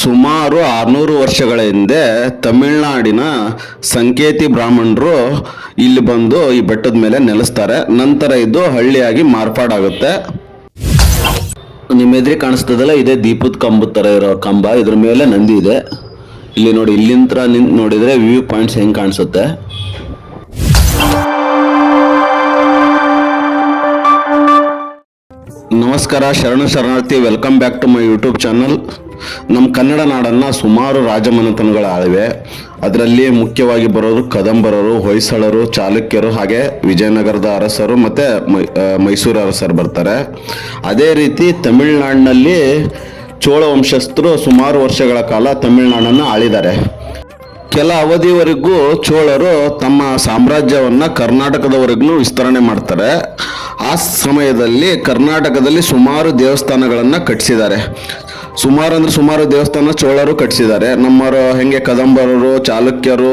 ಸುಮಾರು ಆರುನೂರು ವರ್ಷಗಳ ಹಿಂದೆ ತಮಿಳುನಾಡಿನ ಸಂಕೇತಿ ಬ್ರಾಹ್ಮಣರು ಇಲ್ಲಿ ಬಂದು ಈ ಬೆಟ್ಟದ ಮೇಲೆ ನೆಲೆಸ್ತಾರೆ. ನಂತರ ಇದು ಹಳ್ಳಿಯಾಗಿ ಮಾರ್ಪಾಡಾಗುತ್ತೆ. ನಿಮ್ಮ ಎದುರಿ ಕಾಣಿಸ್ತದಲ್ಲ, ಇದೇ ದೀಪದ ಕಂಬದ ಥರ ಇರೋ ಕಂಬ. ಇದ್ರ ಮೇಲೆ ನಂದಿ ಇದೆ. ಇಲ್ಲಿ ನೋಡಿ ಇಲ್ಲಿಂದ ನಿಂತು ನೋಡಿದರೆ ವ್ಯೂ ಪಾಯಿಂಟ್ಸ್ ಹೆಂಗೆ ಕಾಣಿಸುತ್ತೆ. ನಮಸ್ಕಾರ, ಶರಣ ಶರಣಾರ್ಥಿ. Welcome back to my YouTube channel. ನಮ್ಮ ಕನ್ನಡ ನಾಡನ್ನು ಸುಮಾರು ರಾಜಮನೆತನಗಳು ಆಳಿವೆ. ಅದರಲ್ಲಿ ಮುಖ್ಯವಾಗಿ ಬರೋರು ಕದಂಬರರು, ಹೊಯ್ಸಳರು, ಚಾಲುಕ್ಯರು, ಹಾಗೆ ವಿಜಯನಗರದ ಅರಸರು ಮತ್ತು ಮೈಸೂರು ಅರಸರು ಬರ್ತಾರೆ. ಅದೇ ರೀತಿ ತಮಿಳುನಾಡಿನಲ್ಲಿ ಚೋಳ ವಂಶಸ್ಥರು ಸುಮಾರು ವರ್ಷಗಳ ಕಾಲ ತಮಿಳುನಾಡನ್ನು ಆಳಿದ್ದಾರೆ. ಕೆಲ ಅವಧಿವರೆಗೂ ಚೋಳರು ತಮ್ಮ ಸಾಮ್ರಾಜ್ಯವನ್ನು ಕರ್ನಾಟಕದವರೆಗೂ ವಿಸ್ತರಣೆ ಮಾಡ್ತಾರೆ. ಆ ಸಮಯದಲ್ಲಿ ಕರ್ನಾಟಕದಲ್ಲಿ ಸುಮಾರು ದೇವಸ್ಥಾನಗಳನ್ನು ಕಟ್ಟಿಸಿದ್ದಾರೆ ಸುಮಾರು ಅಂದ್ರೆ ಸುಮಾರು ದೇವಸ್ಥಾನ ಚೋಳರು ಕಟ್ಟಿಸಿದ್ದಾರೆ ನಮ್ಮವರು ಹೆಂಗೆ ಕದಂಬರರು, ಚಾಲುಕ್ಯರು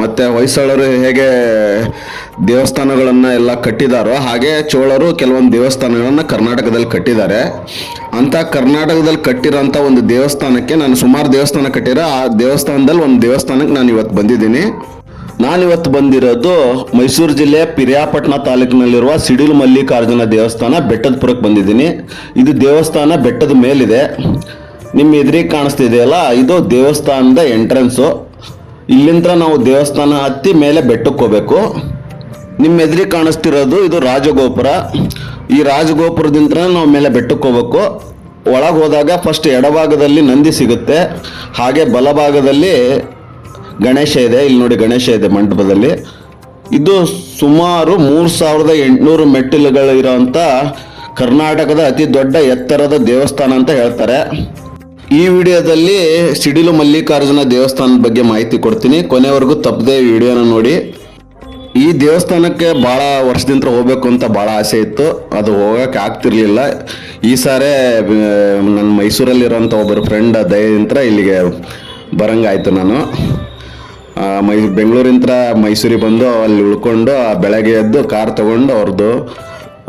ಮತ್ತು ಹೊಯ್ಸಳರು ಹೇಗೆ ದೇವಸ್ಥಾನಗಳನ್ನು ಎಲ್ಲ ಕಟ್ಟಿದಾರೋ ಹಾಗೆ ಚೋಳರು ಕೆಲವೊಂದು ದೇವಸ್ಥಾನಗಳನ್ನು ಕರ್ನಾಟಕದಲ್ಲಿ ಕಟ್ಟಿದ್ದಾರೆ. ಅಂತ ಕರ್ನಾಟಕದಲ್ಲಿ ಕಟ್ಟಿರೋಂಥ ಒಂದು ದೇವಸ್ಥಾನಕ್ಕೆ ನಾನು ಸುಮಾರು ದೇವಸ್ಥಾನ ಕಟ್ಟಿರೋ ಆ ದೇವಸ್ಥಾನದಲ್ಲಿ ಒಂದು ದೇವಸ್ಥಾನಕ್ಕೆ ನಾನು ಇವತ್ತು ಬಂದಿದ್ದೀನಿ. ನಾನಿವತ್ತು ಬಂದಿರೋದು ಮೈಸೂರು ಜಿಲ್ಲೆ ಪಿರಿಯಾಪಟ್ಟಣ ತಾಲೂಕಿನಲ್ಲಿರುವ ಸಿಡಿಲು ಮಲ್ಲಿಕಾರ್ಜುನ ದೇವಸ್ಥಾನ ಬೆಟ್ಟದಪುರಕ್ಕೆ ಬಂದಿದ್ದೀನಿ. ಇದು ದೇವಸ್ಥಾನ ಬೆಟ್ಟದ ಮೇಲಿದೆ. ನಿಮ್ಮ ಎದುರಿಗೆ ಕಾಣಿಸ್ತಿದೆಯಲ್ಲ ಇದು ದೇವಸ್ಥಾನದ ಎಂಟ್ರೆನ್ಸು ಇಲ್ಲಿಂದ ನಾವು ದೇವಸ್ಥಾನ ಹತ್ತಿ ಮೇಲೆ ಬೆಟ್ಟಕ್ಕೆ ಹೋಗ್ಬೇಕು ನಿಮ್ಮ ಎದುರಿಗೆ ಕಾಣಿಸ್ತಿರೋದು ಇದು ರಾಜಗೋಪುರ. ಈ ರಾಜಗೋಪುರದಿಂದ ನಾವು ಮೇಲೆ ಬೆಟ್ಟಕ್ಕೆ ಹೋಗ್ಬೇಕು ಒಳಗೆ ಹೋದಾಗ ಫಸ್ಟ್ ಎಡಭಾಗದಲ್ಲಿ ನಂದಿ ಸಿಗುತ್ತೆ. ಹಾಗೆ ಬಲಭಾಗದಲ್ಲಿ ಗಣೇಶ ಇದೆ. ಇಲ್ಲಿ ನೋಡಿ ಗಣೇಶ ಇದೆ ಮಂಟಪದಲ್ಲಿ. ಇದು ಸುಮಾರು ಮೂರು ಸಾವಿರದ ಎಂಟುನೂರು ಮೆಟ್ಟಿಲುಗಳು ಇರೋಂಥ ಕರ್ನಾಟಕದ ಅತಿ ದೊಡ್ಡ ಎತ್ತರದ ದೇವಸ್ಥಾನ ಅಂತ ಹೇಳ್ತಾರೆ. ಈ ವಿಡಿಯೋದಲ್ಲಿ ಸಿಡಿಲು ಮಲ್ಲಿಕಾರ್ಜುನ ದೇವಸ್ಥಾನದ ಬಗ್ಗೆ ಮಾಹಿತಿ ಕೊಡ್ತೀನಿ. ಕೊನೆವರೆಗೂ ತಪ್ಪದೆ ವಿಡಿಯೋನ ನೋಡಿ. ಈ ದೇವಸ್ಥಾನಕ್ಕೆ ಭಾಳ ವರ್ಷದಿಂದ ಹೋಗಬೇಕು ಅಂತ ಭಾಳ ಆಸೆ ಇತ್ತು. ಅದು ಹೋಗಕ್ಕೆ ಆಗ್ತಿರ್ಲಿಲ್ಲ. ಈ ಸಾರೆ ನನ್ನ ಮೈಸೂರಲ್ಲಿರೋಂಥ ಒಬ್ಬರು ಫ್ರೆಂಡ್ ದಯದಿಂದ ಇಲ್ಲಿಗೆ ಬರಂಗಾಯಿತು ನಾನು. ಮೈ, ಬೆಂಗಳೂರಿಂತ್ರ ಮೈಸೂರಿಗೆ ಬಂದು ಅಲ್ಲಿ ಉಳ್ಕೊಂಡು ಬೆಳಗ್ಗೆ ಎದ್ದು ಕಾರ್ ತಗೊಂಡು ಅವ್ರದ್ದು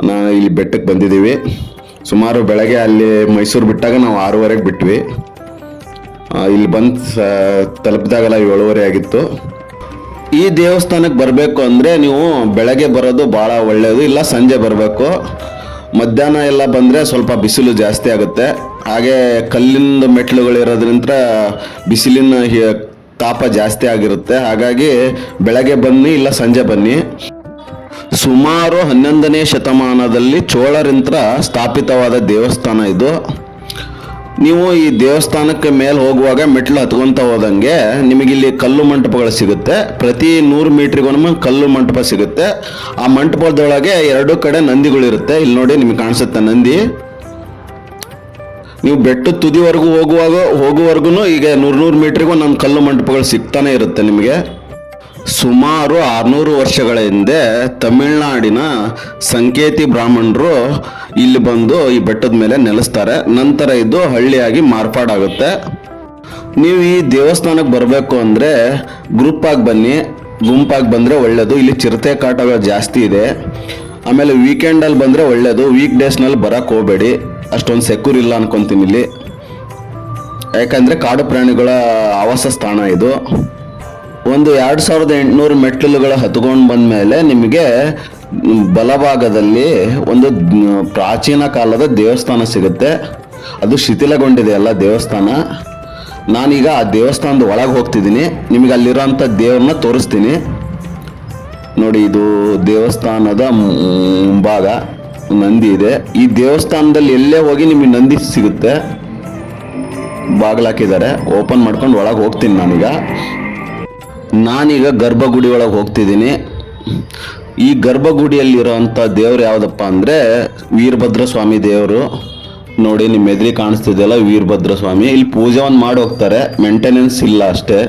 ನಾನು ಇಲ್ಲಿ ಬೆಟ್ಟಕ್ಕೆ ಬಂದಿದ್ದೀವಿ. ಸುಮಾರು ಬೆಳಗ್ಗೆ ಅಲ್ಲಿ ಮೈಸೂರು ಬಿಟ್ಟಾಗ ನಾವು ಆರೂವರೆಗೆ ಬಿಟ್ವಿ. ಇಲ್ಲಿ ಬಂದು ತಲುಪಿದಾಗೆಲ್ಲ ಏಳುವರೆ ಆಗಿತ್ತು. ಈ ದೇವಸ್ಥಾನಕ್ಕೆ ಬರಬೇಕು ಅಂದರೆ ನೀವು ಬೆಳಗ್ಗೆ ಬರೋದು ಭಾಳ ಒಳ್ಳೆಯದು ಇಲ್ಲ ಸಂಜೆ ಬರಬೇಕು. ಮಧ್ಯಾಹ್ನ ಎಲ್ಲ ಬಂದರೆ ಸ್ವಲ್ಪ ಬಿಸಿಲು ಜಾಸ್ತಿ ಆಗುತ್ತೆ. ಹಾಗೆ ಕಲ್ಲಿನ ಮೆಟ್ಲುಗಳಿರೋದ್ರಿಂದ ಬಿಸಿಲಿನ ತಾಪ ಜಾಸ್ತಿ ಆಗಿರುತ್ತೆ. ಹಾಗಾಗಿ ಬೆಳಗ್ಗೆ ಬನ್ನಿ, ಇಲ್ಲ ಸಂಜೆ ಬನ್ನಿ. ಸುಮಾರು ಹನ್ನೊಂದನೇ ಶತಮಾನದಲ್ಲಿ ಚೋಳರಿಂತ್ರ ಸ್ಥಾಪಿತವಾದ ದೇವಸ್ಥಾನ ಇದು. ನೀವು ಈ ದೇವಸ್ಥಾನಕ್ಕೆ ಮೇಲೆ ಹೋಗುವಾಗ ಮೆಟ್ಲು ಹತ್ಕೊಂತ ಹೋದಂಗೆ ನಿಮಗಿಲ್ಲಿ ಕಲ್ಲು ಮಂಟಪಗಳು ಸಿಗುತ್ತೆ. ಪ್ರತಿ ನೂರು ಮೀಟ್ರಿಗೊಂದು ಕಲ್ಲು ಮಂಟಪ ಸಿಗುತ್ತೆ. ಆ ಮಂಟಪದೊಳಗೆ ಎರಡು ಕಡೆ ನಂದಿಗಳಿರುತ್ತೆ ಇಲ್ಲಿ ನೋಡಿ ನಿಮಗೆ ಕಾಣಿಸುತ್ತೆ ನಂದಿ. ನೀವು ಬೆಟ್ಟ ತುದಿವರೆಗೂ ಹೋಗುವಾಗ ಹೋಗುವವರೆಗೂ ಈಗ ನೂರು ನೂರು ಮೀಟ್ರಿಗೂ ನಮ್ಮ ಕಲ್ಲು ಮಂಟಪಗಳು ಸಿಗ್ತಾನೆ ಇರುತ್ತೆ ನಿಮಗೆ. ಸುಮಾರು ಆರುನೂರು ವರ್ಷಗಳ ಹಿಂದೆ ತಮಿಳುನಾಡಿನ ಸಂಕೇತಿ ಬ್ರಾಹ್ಮಣರು ಇಲ್ಲಿ ಬಂದು ಈ ಬೆಟ್ಟದ ಮೇಲೆ ನೆಲೆಸ್ತಾರೆ. ನಂತರ ಇದು ಹಳ್ಳಿಯಾಗಿ ಮಾರ್ಪಾಡಾಗುತ್ತೆ. ನೀವು ಈ ದೇವಸ್ಥಾನಕ್ಕೆ ಬರಬೇಕು ಅಂದರೆ ಗ್ರೂಪಾಗಿ ಬನ್ನಿ. ಗುಂಪಾಗಿ ಬಂದರೆ ಒಳ್ಳೆಯದು ಇಲ್ಲಿ ಚಿರತೆ ಕಾಟಗಳು ಜಾಸ್ತಿ ಇದೆ. ಆಮೇಲೆ ವೀಕೆಂಡಲ್ಲಿ ಬಂದರೆ ಒಳ್ಳೆಯದು ವೀಕ್ ಡೇಸ್ನಲ್ಲಿ ಬರೋಕ್ಕೆ ಹೋಗಬೇಡಿ. ಅಷ್ಟೊಂದು ಸೆಕ್ಯೂರ್ ಇಲ್ಲ ಅನ್ಕೊಂತೀನಿ ಇಲ್ಲಿ. ಯಾಕಂದರೆ ಕಾಡು ಪ್ರಾಣಿಗಳ ಆವಾಸ ಸ್ಥಾನ ಇದು. ಒಂದು ಎರಡು ಸಾವಿರದ ಎಂಟುನೂರು ಮೆಟ್ಟಿಲುಗಳು ಹತ್ಕೊಂಡು ಬಂದ ಮೇಲೆ ನಿಮಗೆ ಬಲಭಾಗದಲ್ಲಿ ಒಂದು ಪ್ರಾಚೀನ ಕಾಲದ ದೇವಸ್ಥಾನ ಸಿಗುತ್ತೆ. ಅದು ಶಿಥಿಲಗೊಂಡಿದೆ ಅಲ್ಲ ದೇವಸ್ಥಾನ. ನಾನೀಗ ಆ ದೇವಸ್ಥಾನದ ಒಳಗೆ ಹೋಗ್ತಿದ್ದೀನಿ. ನಿಮಗೆ ಅಲ್ಲಿರೋಂಥ ದೇವ್ರನ್ನ ತೋರಿಸ್ತೀನಿ. ನೋಡಿ, ಇದು ದೇವಸ್ಥಾನದ ಮುಂಭಾಗ, ನಂದಿ ಇದೆ. ಈ ದೇವಸ್ಥಾನದಲ್ಲಿ ಎಲ್ಲೇ ಹೋಗಿ ನಿಮಗೆ ನಂದಿ ಸಿಗುತ್ತೆ. ಬಾಗಿಲಾಕಿದ್ದಾರೆ ಓಪನ್ ಮಾಡ್ಕೊಂಡು ಒಳಗೆ ಹೋಗ್ತೀನಿ ನಾನೀಗ. ನಾನೀಗ ಗರ್ಭಗುಡಿ ಒಳಗೆ ಹೋಗ್ತಿದ್ದೀನಿ. ಈ ಗರ್ಭಗುಡಿಯಲ್ಲಿರೋಂಥ ದೇವ್ರು ಯಾವುದಪ್ಪ ಅಂದರೆ ವೀರಭದ್ರ ಸ್ವಾಮಿ ದೇವರು. ನೋಡಿ ನಿಮ್ಮ ಎದುರಿ ಕಾಣಿಸ್ತಿದೆಯಲ್ಲ ವೀರಭದ್ರ ಸ್ವಾಮಿ ಇಲ್ಲಿ ಪೂಜೆ ಒಂದು ಮಾಡಿ ಹೋಗ್ತಾರೆ. ಮೇಂಟೆನೆನ್ಸ್ ಇಲ್ಲ ಅಷ್ಟೇ.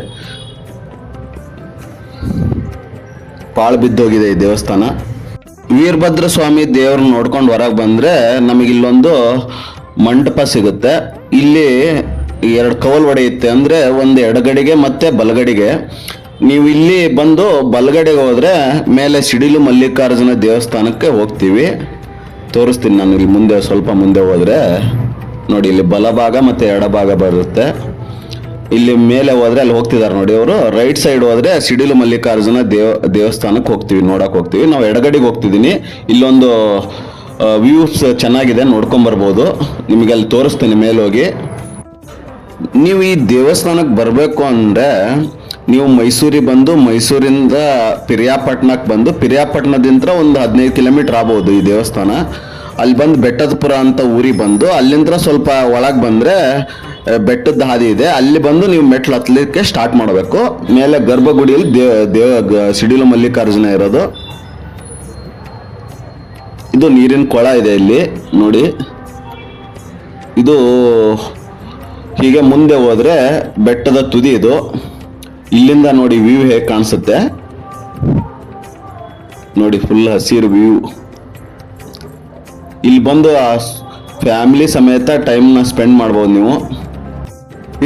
ಪಾಳು ಬಿದ್ದೋಗಿದೆ ಈ ದೇವಸ್ಥಾನ. ವೀರಭದ್ರ ಸ್ವಾಮಿ ದೇವ್ರನ್ನ ನೋಡ್ಕೊಂಡು ಹೊರಗೆ ಬಂದರೆ ನಮಗೆ ಇಲ್ಲೊಂದು ಮಂಟಪ ಸಿಗುತ್ತೆ. ಇಲ್ಲಿ ಎರಡು ಕವಲ್ ಒಡೆಯುತ್ತೆ ಅಂದರೆ ಒಂದು ಎಡಗಡೆಗೆ ಮತ್ತು ಬಲಗಡೆಗೆ. ನೀವು ಇಲ್ಲಿ ಬಂದು ಬಲಗಡೆಗೆ ಹೋದರೆ ಮೇಲೆ ಸಿಡಿಲು ಮಲ್ಲಿಕಾರ್ಜುನ ದೇವಸ್ಥಾನಕ್ಕೆ ಹೋಗ್ತೀವಿ. ತೋರಿಸ್ತೀನಿ ನಾನು ಇಲ್ಲಿ ಮುಂದೆ, ಸ್ವಲ್ಪ ಮುಂದೆ ಹೋದರೆ. ನೋಡಿ, ಇಲ್ಲಿ ಬಲಭಾಗ ಮತ್ತು ಎಡಭಾಗ ಬರುತ್ತೆ. ಇಲ್ಲಿ ಮೇಲೆ ಹೋದ್ರೆ ಅಲ್ಲಿ ಹೋಗ್ತಿದ್ದಾರೆ ನೋಡಿ ಅವರು. ರೈಟ್ ಸೈಡ್ ಹೋದ್ರೆ ಸಿಡಿಲು ಮಲ್ಲಿಕಾರ್ಜುನ ದೇವ, ದೇವಸ್ಥಾನಕ್ಕೆ ಹೋಗ್ತೀವಿ, ನೋಡಕ್ ಹೋಗ್ತೀವಿ. ನಾವು ಎಡಗಡೆಗೆ ಹೋಗ್ತಿದ್ದೀನಿ. ಇಲ್ಲೊಂದು ವ್ಯೂಸ್ ಚೆನ್ನಾಗಿದೆ, ನೋಡ್ಕೊಂಡ್ ಬರ್ಬೋದು. ನಿಮಗೆ ಅಲ್ಲಿ ತೋರಿಸ್ತೀನಿ ಮೇಲೆ ಹೋಗಿ. ನೀವು ಈ ದೇವಸ್ಥಾನಕ್ಕೆ ಬರಬೇಕು ಅಂದರೆ ನೀವು ಮೈಸೂರಿಗೆ ಬಂದು, ಮೈಸೂರಿಂದ ಪಿರಿಯಾಪಟ್ಟಣಕ್ಕೆ ಬಂದು, ಪಿರಿಯಾಪಟ್ಟಣದಿಂದ ಒಂದು ಹದಿನೈದು ಕಿಲೋಮೀಟರ್ ಆಗ್ಬೋದು ಈ ದೇವಸ್ಥಾನ. ಅಲ್ಲಿ ಬಂದು ಬೆಟ್ಟದಪುರ ಅಂತ ಊರಿಗೆ ಬಂದು, ಅಲ್ಲಿಂದ ಸ್ವಲ್ಪ ಒಳಗೆ ಬಂದರೆ ಬೆಟ್ಟದ ಹಾದಿ ಇದೆ. ಅಲ್ಲಿ ಬಂದು ನೀವು ಮೆಟ್ಲು ಹತ್ತಲಿಕ್ಕೆ ಸ್ಟಾರ್ಟ್ ಮಾಡಬೇಕು. ಮೇಲೆ ಗರ್ಭಗುಡಿಯಲ್ಲಿ ದೇವ ದೇವ ಸಿಡಿಲು ಮಲ್ಲಿಕಾರ್ಜುನ ಇರೋದು. ಇದು ನೀರಿನ ಕೊಳ ಇದೆ ಇಲ್ಲಿ, ನೋಡಿ. ಇದು ಹೀಗೆ ಮುಂದೆ ಹೋದರೆ ಬೆಟ್ಟದ ತುದಿ ಇದು. ಇಲ್ಲಿಂದ ನೋಡಿ ವ್ಯೂ ಹೇಗೆ ಕಾಣಿಸುತ್ತೆ? ನೋಡಿ ಫುಲ್ ಹಸಿರು ವ್ಯೂ. ಇಲ್ಲಿ ಬಂದು ಫ್ಯಾಮಿಲಿ ಸಮೇತ ಟೈಮ್ನ ಸ್ಪೆಂಡ್ ಮಾಡ್ಬೋದು ನೀವು.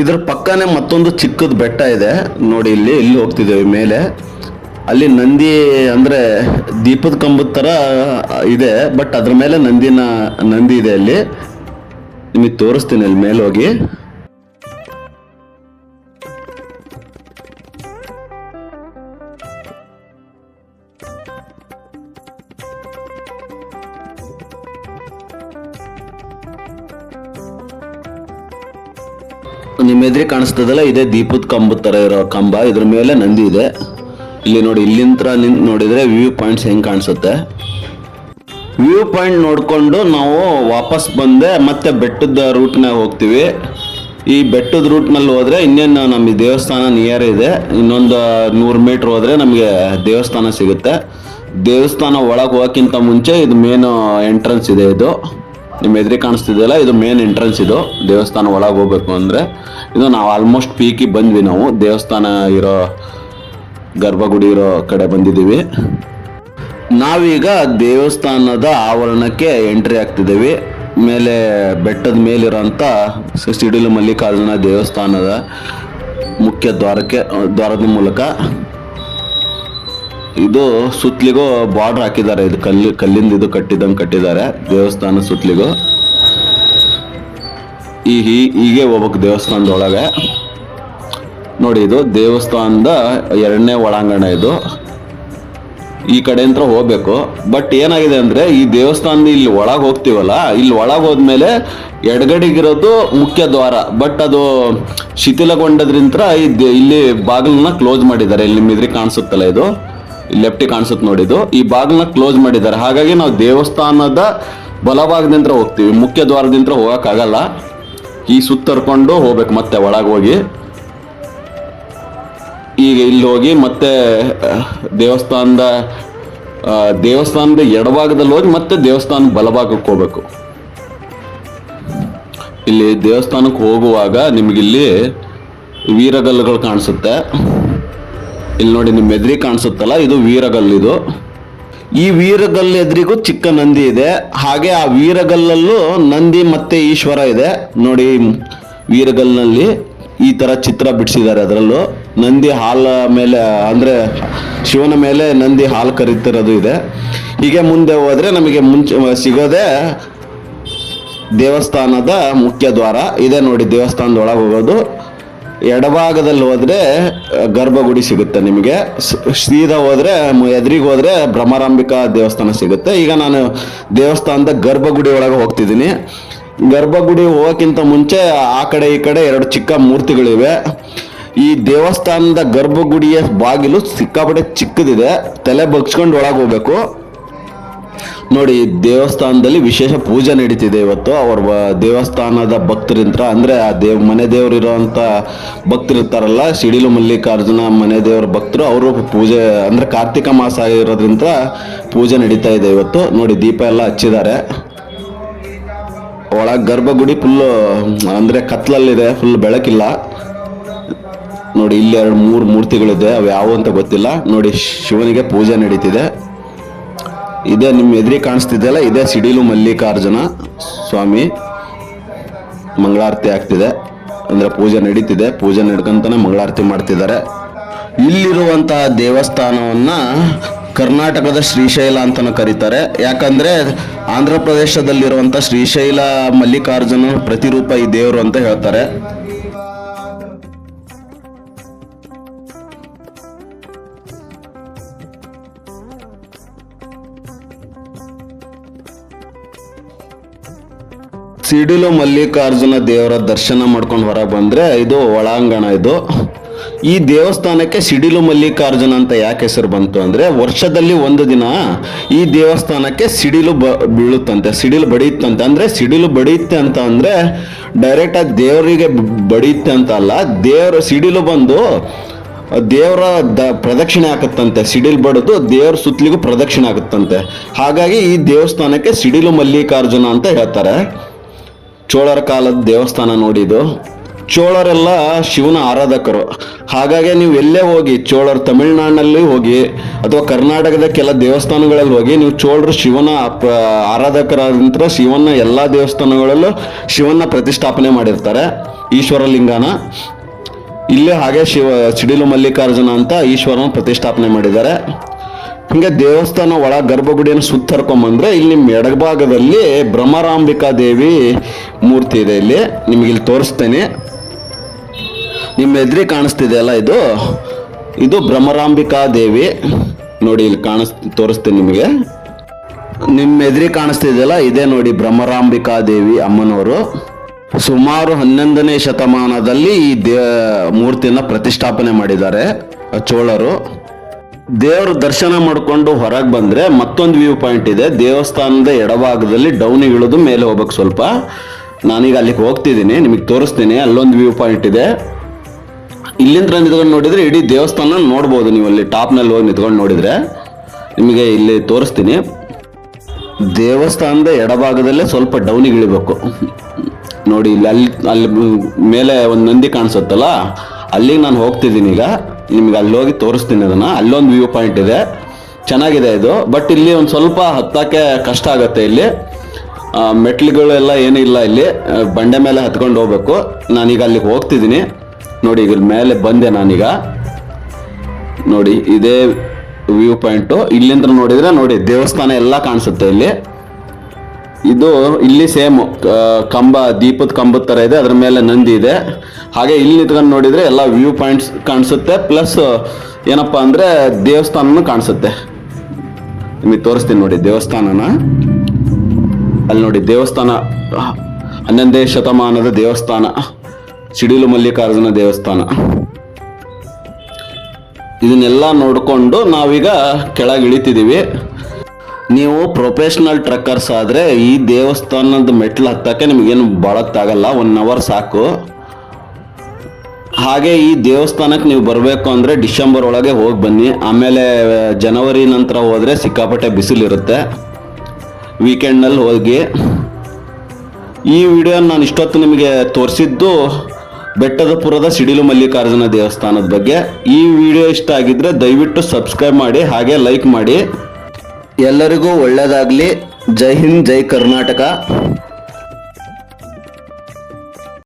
ಇದ್ರ ಪಕ್ಕನೇ ಮತ್ತೊಂದು ಚಿಕ್ಕದ ಬೆಟ್ಟ ಇದೆ. ನೋಡಿ ಇಲ್ಲಿ ಇಲ್ಲಿ ಹೋಗ್ತಿದ್ದೇವೆ ಮೇಲೆ. ಅಲ್ಲಿ ನಂದಿ ಅಂದರೆ ದೀಪದ ಕಂಬದ ಥರ ಇದೆ ಬಟ್ ಅದ್ರ ಮೇಲೆ ನಂದಿನ, ನಂದಿ ಇದೆ ಅಲ್ಲಿ. ನಿಮಗೆ ತೋರಿಸ್ತೀನಿ ಅಲ್ಲಿ ಮೇಲೆ ಹೋಗಿ. ನಿಮ್ಮ ಎದುರಿ ಕಾಣಿಸ್ತದಲ್ಲ, ಇದೆ ದೀಪದ ಕಂಬದ ಥರ ಇರೋ ಕಂಬ. ಇದ್ರ ಮೇಲೆ ನಂದಿ ಇದೆ. ಇಲ್ಲಿ ನೋಡಿ ಇಲ್ಲಿಂದ ನಿಂತು ನೋಡಿದ್ರೆ ವ್ಯೂ ಪಾಯಿಂಟ್ಸ್ ಹೆಂಗೆ ಕಾಣಿಸುತ್ತೆ. ವ್ಯೂ ಪಾಯಿಂಟ್ ನೋಡಿಕೊಂಡು ನಾವು ವಾಪಸ್ ಬಂದೆ, ಮತ್ತೆ ಬೆಟ್ಟದ ರೂಟ್ನಾಗ ಹೋಗ್ತೀವಿ. ಈ ಬೆಟ್ಟದ ರೂಟ್ನಲ್ಲಿ ಹೋದ್ರೆ ಇನ್ನೇನು ನಮಗೆ ದೇವಸ್ಥಾನ ನಿಯರ್ ಇದೆ. ಇನ್ನೊಂದು ನೂರು ಮೀಟ್ರ್ ಹೋದ್ರೆ ನಮಗೆ ದೇವಸ್ಥಾನ ಸಿಗುತ್ತೆ. ದೇವಸ್ಥಾನ ಒಳಗೆ ಹೋಗೋಕ್ಕಿಂತ ಮುಂಚೆ ಇದು ಮೇನ್ ಎಂಟ್ರೆನ್ಸ್ ಇದೆ ಇದು. ನಿಮ್ಮ ಎದುರಿ ಕಾಣಿಸ್ತಿದೆಯಲ್ಲ, ಇದು ಮೇನ್ ಎಂಟ್ರೆನ್ಸ್ ಇದು. ದೇವಸ್ಥಾನ ಒಳಗೆ ಹೋಗ್ಬೇಕು ಅಂದರೆ ಇದು ನಾವು ಆಲ್ಮೋಸ್ಟ್ ಪೀಕಿಗೆ ಬಂದ್ವಿ ನಾವು. ದೇವಸ್ಥಾನ ಇರೋ ಗರ್ಭಗುಡಿ ಇರೋ ಕಡೆ ಬಂದಿದ್ದೀವಿ. ನಾವೀಗ ದೇವಸ್ಥಾನದ ಆವರಣಕ್ಕೆ ಎಂಟ್ರಿ ಆಗ್ತಿದ್ದೀವಿ. ಮೇಲೆ ಬೆಟ್ಟದ ಮೇಲಿರೋಂಥ ಸಿಡಿಲು ಮಲ್ಲಿಕಾರ್ಜುನ ದೇವಸ್ಥಾನದ ಮುಖ್ಯ ದ್ವಾರಕ್ಕೆ, ದ್ವಾರದ ಮೂಲಕ. ಇದು ಸುತ್ತಲಿಗೂ ಬಾರ್ಡರ್ ಹಾಕಿದ್ದಾರೆ. ಇದು ಕಲ್ಲು, ಕಲ್ಲಿಂದ ಇದು ಕಟ್ಟಿದಂಗೆ ಕಟ್ಟಿದ್ದಾರೆ. ದೇವಸ್ಥಾನ ಸುತ್ತಲಿಗೂ ಈ ಹೀಗೆ ಹೋಗ್ಬೇಕು ದೇವಸ್ಥಾನದೊಳಗೆ. ನೋಡಿ, ಇದು ದೇವಸ್ಥಾನದ ಎರಡನೇ ಒಳಾಂಗಣ ಇದು. ಈ ಕಡೆಯಿಂದ ಹೋಗ್ಬೇಕು. ಬಟ್ ಏನಾಗಿದೆ ಅಂದ್ರೆ, ಈ ದೇವಸ್ಥಾನದ ಇಲ್ಲಿ ಒಳಗೆ ಹೋಗ್ತೀವಲ್ಲ, ಇಲ್ಲಿ ಒಳಗೆ ಹೋದ್ಮೇಲೆ ಎಡಗಡೆಗಿರೋದು ಮುಖ್ಯ ದ್ವಾರ. ಬಟ್ ಅದು ಶಿಥಿಲಗೊಂಡದ್ರಿಂತ ಇಲ್ಲಿ ಬಾಗಿಲನ್ನ ಕ್ಲೋಸ್ ಮಾಡಿದ್ದಾರೆ. ಇಲ್ಲಿ ನಿಮ್ ಎದುರಿಗೆ ಕಾಣಿಸುತ್ತಲ್ಲ ಇದು. ಲೆಫ್ಟ್ ಕಾಣಿಸುತ್ತೆ ನೋಡಿದ್ದು ಈ ಬಾಗಿಲನ್ನ ಕ್ಲೋಸ್ ಮಾಡಿದ್ದಾರೆ. ಹಾಗಾಗಿ ನಾವು ದೇವಸ್ಥಾನದ ಬಲಭಾಗದಿಂದ ಹೋಗ್ತೀವಿ. ಮುಖ್ಯ ದ್ವಾರದಿಂದ ಹೋಗೋಕ್ಕಾಗಲ್ಲ. ಈ ಸುತ್ತರ್ಕೊಂಡು ಹೋಗ್ಬೇಕು ಮತ್ತೆ ಒಳಗೆ ಹೋಗಿ. ಈಗ ಇಲ್ಲಿ ಹೋಗಿ ಮತ್ತೆ ದೇವಸ್ಥಾನದ ದೇವಸ್ಥಾನದ ಎಡಭಾಗದಲ್ಲಿ ಹೋಗಿ ಮತ್ತೆ ದೇವಸ್ಥಾನ ಬಲಭಾಗಕ್ಕೆ ಹೋಗ್ಬೇಕು. ಇಲ್ಲಿ ದೇವಸ್ಥಾನಕ್ಕೆ ಹೋಗುವಾಗ ನಿಮಗಿಲ್ಲಿ ವೀರಗಲ್ಲುಗಳು ಕಾಣಿಸುತ್ತೆ. ಇಲ್ಲಿ ನೋಡಿ ನಿಮ್ಮ ಎದ್ರಿ ಕಾಣಿಸುತ್ತಲ್ಲ, ಇದು ವೀರಗಲ್ಲು ಇದು. ಈ ವೀರಗಲ್ ಎದುರಿಗೂ ಚಿಕ್ಕ ನಂದಿ ಇದೆ. ಹಾಗೆ ಆ ವೀರಗಲ್ಲಲ್ಲೂ ನಂದಿ ಮತ್ತೆ ಈಶ್ವರ ಇದೆ. ನೋಡಿ ವೀರಗಲ್ನಲ್ಲಿ ಈ ತರ ಚಿತ್ರ ಬಿಡಿಸಿದ್ದಾರೆ ಅದರಲ್ಲೂ. ನಂದಿ ಹಾಲ ಮೇಲೆ, ಅಂದ್ರೆ ಶಿವನ ಮೇಲೆ ನಂದಿ ಹಾಲು ಕರೀತಿರೋದು ಇದೆ. ಹೀಗೆ ಮುಂದೆ ಹೋದ್ರೆ ನಮಗೆ ಮುಂಚೆ ಸಿಗೋದೇ ದೇವಸ್ಥಾನದ ಮುಖ್ಯ ದ್ವಾರ. ಇದೆ ನೋಡಿ ದೇವಸ್ಥಾನದ ಒಳಗೆ ಹೋಗೋದು. ಎಡಭಾಗದಲ್ಲಿ ಹೋದ್ರೆ ಗರ್ಭಗುಡಿ ಸಿಗುತ್ತೆ ನಿಮಗೆ. ಸೀದಾ ಹೋದ್ರೆ ಎದುರಿಗೆ ಹೋದ್ರೆ ಭ್ರಮರಾಂಬಿಕಾ ದೇವಸ್ಥಾನ ಸಿಗುತ್ತೆ. ಈಗ ನಾನು ದೇವಸ್ಥಾನದ ಗರ್ಭಗುಡಿ ಒಳಗೆ ಹೋಗ್ತಿದ್ದೀನಿ. ಗರ್ಭಗುಡಿ ಹೋಗೋಕ್ಕಿಂತ ಮುಂಚೆ ಆ ಕಡೆ ಈ ಕಡೆ ಎರಡು ಚಿಕ್ಕ ಮೂರ್ತಿಗಳಿವೆ. ಈ ದೇವಸ್ಥಾನದ ಗರ್ಭಗುಡಿಯ ಬಾಗಿಲು ಸಿಕ್ಕಾಪಟ್ಟೆ ಚಿಕ್ಕದಿದೆ. ತಲೆ ಬಗ್ಸ್ಕೊಂಡು ಒಳಗೆ ಹೋಗ್ಬೇಕು. ನೋಡಿ, ದೇವಸ್ಥಾನದಲ್ಲಿ ವಿಶೇಷ ಪೂಜೆ ನಡೀತಿದೆ ಇವತ್ತು. ಅವ್ರ ದೇವಸ್ಥಾನದ ಭಕ್ತರಿಂತ್ರ, ಅಂದ್ರೆ ಆ ದೇವ್, ಮನೆ ದೇವ್ರು ಭಕ್ತರಿರ್ತಾರಲ್ಲ ಸಿಡಿಲು ಮಲ್ಲಿಕಾರ್ಜುನ ಮನೆ ದೇವ್ರ ಭಕ್ತರು, ಅವರು ಪೂಜೆ, ಅಂದ್ರೆ ಕಾರ್ತಿಕ ಮಾಸ ಆಗಿರೋದ್ರಿಂದ ಪೂಜೆ ನಡೀತಾ ಇದೆ ಇವತ್ತು. ನೋಡಿ, ದೀಪ ಎಲ್ಲ ಹಚ್ಚಿದ್ದಾರೆ. ಒಳಗೆ ಗರ್ಭಗುಡಿ ಫುಲ್ಲು ಅಂದ್ರೆ ಕತ್ಲಲ್ಲಿದೆ ಫುಲ್ ಬೆಳಕಿಲ್ಲ. ನೋಡಿ, ಇಲ್ಲಿ ಎರಡು ಮೂರು ಮೂರ್ತಿಗಳಿದೆ, ಅವು ಯಾವುವು ಅಂತ ಗೊತ್ತಿಲ್ಲ. ನೋಡಿ, ಶಿವನಿಗೆ ಪೂಜೆ ನಡೀತಿದೆ. ಇದೇ, ನಿಮ್ಮ ಎದುರಿ ಕಾಣಿಸ್ತಿದೆಯಲ್ಲ ಇದೇ ಸಿಡಿಲು ಮಲ್ಲಿಕಾರ್ಜುನ ಸ್ವಾಮಿ. ಮಂಗಳಾರತಿ ಆಗ್ತಿದೆ. ಅಂದ್ರೆ ಪೂಜೆ ನಡೀತಿದೆ, ಪೂಜೆ ನಡ್ಕೊಂತಾನೆ ಮಂಗಳಾರತಿ ಮಾಡ್ತಿದ್ದಾರೆ. ಇಲ್ಲಿರುವಂತಹ ದೇವಸ್ಥಾನವನ್ನ ಕರ್ನಾಟಕದ ಶ್ರೀಶೈಲ ಅಂತಲೂ ಕರೀತಾರೆ. ಯಾಕಂದ್ರೆ ಆಂಧ್ರ ಪ್ರದೇಶದಲ್ಲಿರುವಂಥ ಶ್ರೀಶೈಲ ಮಲ್ಲಿಕಾರ್ಜುನ ಪ್ರತಿರೂಪ ಈ ದೇವರು ಅಂತ ಹೇಳ್ತಾರೆ. ಸಿಡಿಲು ಮಲ್ಲಿಕಾರ್ಜುನ ದೇವರ ದರ್ಶನ ಮಾಡ್ಕೊಂಡು ಹೊರಗೆ ಬಂದ್ರೆ ಇದು ಒಳಾಂಗಣ ಇದು. ಈ ದೇವಸ್ಥಾನಕ್ಕೆ ಸಿಡಿಲು ಮಲ್ಲಿಕಾರ್ಜುನ ಅಂತ ಯಾಕೆ ಹೆಸರು ಬಂತು ಅಂದ್ರೆ ವರ್ಷದಲ್ಲಿ ಒಂದು ದಿನ ಈ ದೇವಸ್ಥಾನಕ್ಕೆ ಸಿಡಿಲು ಬ, ಬೀಳುತ್ತಂತೆ, ಸಿಡಿಲು ಬಡಿಯುತ್ತಂತೆ. ಅಂದ್ರೆ ಸಿಡಿಲು ಬಡಿಯುತ್ತೆ ಅಂತ ಅಂದ್ರೆ ಡೈರೆಕ್ಟ್ ಆಗಿ ದೇವರಿಗೆ ಬಡಿಯುತ್ತೆ ಅಂತ ಅಲ್ಲ, ದೇವರ ಸಿಡಿಲು ಬಂದು ದೇವರ ದ, ಪ್ರದಕ್ಷಿಣೆ ಆಗುತ್ತಂತೆ ಸಿಡಿಲು ಬಡಿದು ದೇವ್ರ ಸುತ್ತಲಿಗೂ ಪ್ರದಕ್ಷಿಣೆ ಆಗುತ್ತಂತೆ ಹಾಗಾಗಿ ಈ ದೇವಸ್ಥಾನಕ್ಕೆ ಸಿಡಿಲು ಮಲ್ಲಿಕಾರ್ಜುನ ಅಂತ ಹೇಳ್ತಾರೆ. ಚೋಳರ ಕಾಲದ ದೇವಸ್ಥಾನ ನೋಡಿದ್ದು, ಚೋಳರೆಲ್ಲ ಶಿವನ ಆರಾಧಕರು. ಹಾಗಾಗಿ ನೀವು ಎಲ್ಲೇ ಹೋಗಿ, ಚೋಳರು ತಮಿಳ್ನಾಡಿನಲ್ಲಿ ಹೋಗಿ, ಅಥವಾ ಕರ್ನಾಟಕದ ಕೆಲ ದೇವಸ್ಥಾನಗಳಲ್ಲಿ ಹೋಗಿ, ನೀವು ಚೋಳರು ಶಿವನ ಪ್ರ- ಆರಾಧಕರಾದಂತರ ಶಿವನ ಎಲ್ಲ ದೇವಸ್ಥಾನಗಳಲ್ಲೂ ಶಿವನ ಪ್ರತಿಷ್ಠಾಪನೆ ಮಾಡಿರ್ತಾರೆ ಈಶ್ವರ ಲಿಂಗನ ಇಲ್ಲೇ ಹಾಗೆ ಶಿವ, ಸಿಡಿಲು ಮಲ್ಲಿಕಾರ್ಜುನ ಅಂತ ಈಶ್ವರನ ಪ್ರತಿಷ್ಠಾಪನೆ ಮಾಡಿದ್ದಾರೆ. ಹಿಂಗೆ ದೇವಸ್ಥಾನ ಒಳ ಗರ್ಭಗುಡಿಯನ್ನು ಸುತ್ತರ್ಕೊಂಬಂದ್ರೆ ಇಲ್ಲಿ ನಿಮ್ಮ ಎಡಭಾಗದಲ್ಲಿ ಭ್ರಮರಾಂಬಿಕಾ ದೇವಿ ಮೂರ್ತಿ ಇದೆ ಇಲ್ಲಿ. ನಿಮಗೆ ಇಲ್ಲಿ ತೋರಿಸ್ತೇನೆ. ನಿಮ್ಮ ಎದುರಿ ಕಾಣಿಸ್ತಿದೆಯಲ್ಲ ಇದು? ಇದು ಭ್ರಮರಾಂಬಿಕಾ ದೇವಿ. ನೋಡಿ ಇಲ್ಲಿ ಕಾಣಿಸ್, ತೋರಿಸ್ತೀನಿ ನಿಮಗೆ. ನಿಮ್ಮ ಎದುರಿ ಕಾಣಿಸ್ತಿದೆಯಲ್ಲ ಇದೇ ನೋಡಿ ಭ್ರಮರಾಂಬಿಕಾ ದೇವಿ ಅಮ್ಮನವರು. ಸುಮಾರು ಹನ್ನೊಂದನೇ ಶತಮಾನದಲ್ಲಿ ಈ ದೇ, ಮೂರ್ತಿಯನ್ನು ಪ್ರತಿಷ್ಠಾಪನೆ ಮಾಡಿದ್ದಾರೆ ಚೋಳರು. ದೇವ್ರ ದರ್ಶನ ಮಾಡಿಕೊಂಡು ಹೊರಗೆ ಬಂದರೆ ಮತ್ತೊಂದು ವ್ಯೂ ಪಾಯಿಂಟ್ ಇದೆ. ದೇವಸ್ಥಾನದ ಎಡಭಾಗದಲ್ಲಿ ಡೌನ್ ಇಳಿದು ಮೇಲೆ ಹೋಗ್ಬೇಕು ಸ್ವಲ್ಪ. ನಾನೀಗ ಅಲ್ಲಿಗೆ ಹೋಗ್ತಿದ್ದೀನಿ, ನಿಮಗೆ ತೋರಿಸ್ತೀನಿ, ಅಲ್ಲೊಂದು ವ್ಯೂ ಪಾಯಿಂಟ್ ಇದೆ. ಇಲ್ಲಿಂದ ನಿಂತ್ಕೊಂಡು ನೋಡಿದರೆ ಇಡೀ ದೇವಸ್ಥಾನ ನೋಡ್ಬೋದು ನೀವು ಅಲ್ಲಿ ಟಾಪ್ನಲ್ಲಿ ಹೋಗಿ ನಿಂತ್ಕೊಂಡು ನೋಡಿದರೆ. ನಿಮಗೆ ಇಲ್ಲಿ ತೋರಿಸ್ತೀನಿ. ದೇವಸ್ಥಾನದ ಎಡಭಾಗದಲ್ಲೇ ಸ್ವಲ್ಪ ಡೌನಿಗೆ ಇಳಿಬೇಕು. ನೋಡಿ, ಇಲ್ಲಿ ಅಲ್ಲಿ ಅಲ್ಲಿ ಮೇಲೆ ಒಂದು ನಂದಿ ಕಾಣಿಸುತ್ತಲ್ಲ, ಅಲ್ಲಿಗೆ ನಾನು ಹೋಗ್ತಿದ್ದೀನಿ ಈಗ. ನಿಮ್ಗೆ ಅಲ್ಲಿ ಹೋಗಿ ತೋರಿಸ್ತೀನಿ ಅದನ್ನು. ಅಲ್ಲೊಂದು ವ್ಯೂ ಪಾಯಿಂಟ್ ಇದೆ. ಚೆನ್ನಾಗಿದೆ ಇದು. ಬಟ್ ಇಲ್ಲಿ ಒಂದು ಸ್ವಲ್ಪ ಹತ್ತಕ್ಕೆ ಕಷ್ಟ ಆಗುತ್ತೆ ಇಲ್ಲಿ. ಮೆಟ್ಲುಗಳೆಲ್ಲ ಏನೂ ಇಲ್ಲ ಇಲ್ಲಿ. ಬಂಡೆ ಮೇಲೆ ಹತ್ಕೊಂಡು ಹೋಗ್ಬೇಕು. ನಾನೀಗ ಅಲ್ಲಿಗೆ ಹೋಗ್ತಿದ್ದೀನಿ. ನೋಡಿ ಈಗ ಮೇಲೆ ಬಂದೆ ನಾನೀಗ. ನೋಡಿ, ಇದೇ ವ್ಯೂ ಪಾಯಿಂಟು ಇಲ್ಲಿಂದ ನೋಡಿದರೆ ನೋಡಿ, ದೇವಸ್ಥಾನ ಎಲ್ಲ ಕಾಣಿಸುತ್ತೆ ಇಲ್ಲಿ. ಇದು ಇಲ್ಲಿ ಸೇಮ್ ಕಂಬ, ದೀಪದ ಕಂಬದ ಥರ ಇದೆ, ಅದ್ರ ಮೇಲೆ ನಂದಿ ಇದೆ. ಹಾಗೆ ಇಲ್ಲಿ ನಿಂತ್ಕೊಂಡು ನೋಡಿದ್ರೆ ಎಲ್ಲ ವ್ಯೂ ಪಾಯಿಂಟ್ಸ್ ಕಾಣಿಸುತ್ತೆ ಪ್ಲಸ್ ಏನಪ್ಪ ಅಂದರೆ ದೇವಸ್ಥಾನನೂ ಕಾಣಿಸುತ್ತೆ. ನಿಮಗೆ ತೋರಿಸ್ತೀನಿ ನೋಡಿ ದೇವಸ್ಥಾನನ. ಅಲ್ಲಿ ನೋಡಿ ದೇವಸ್ಥಾನ ಹನ್ನೊಂದನೇ ಶತಮಾನದ ದೇವಸ್ಥಾನ, ಸಿಡಿಲು ಮಲ್ಲಿಕಾರ್ಜುನ ದೇವಸ್ಥಾನ. ಇದನ್ನೆಲ್ಲ ನೋಡಿಕೊಂಡು ನಾವೀಗ ಕೆಳಗೆ ಇಳಿತಿದ್ದೀವಿ. ನೀವು ಪ್ರೊಫೆಷ್ನಲ್ ಟ್ರಕ್ಕರ್ಸ್ ಆದರೆ ಈ ದೇವಸ್ಥಾನದ ಮೆಟ್ಲು ಹತ್ತಕ್ಕೆ ನಿಮಗೇನು ಭಾಳತ್ತಾಗಲ್ಲ ಒನ್ ಅವರ್ ಸಾಕು. ಹಾಗೆ ಈ ದೇವಸ್ಥಾನಕ್ಕೆ ನೀವು ಬರಬೇಕು ಅಂದರೆ ಡಿಸೆಂಬರ್ ಒಳಗೆ ಹೋಗಿ ಬನ್ನಿ. ಆಮೇಲೆ, ಜನವರಿ ನಂತರ ಹೋದರೆ ಸಿಕ್ಕಾಪಟ್ಟೆ ಬಿಸಿಲಿರುತ್ತೆ. ವೀಕೆಂಡ್ನಲ್ಲಿ ಹೋಗಿ. ಈ ವಿಡಿಯೋ ನಾನು ಇಷ್ಟೊತ್ತು ನಿಮಗೆ ತೋರಿಸಿದ್ದು ಬೆಟ್ಟದಪುರದ ಸಿಡಿಲು ಮಲ್ಲಿಕಾರ್ಜುನ ದೇವಸ್ಥಾನದ ಬಗ್ಗೆ. ಈ ವಿಡಿಯೋ ಇಷ್ಟ ಆಗಿದ್ದರೆ ದಯವಿಟ್ಟು ಸಬ್ಸ್ಕ್ರೈಬ್ ಮಾಡಿ, ಹಾಗೆ ಲೈಕ್ ಮಾಡಿ. ಎಲ್ಲರಿಗೂ ಒಳ್ಳೆಯದಾಗಲಿ ಜೈ ಹಿಂದ್ ಜೈ ಕರ್ನಾಟಕ.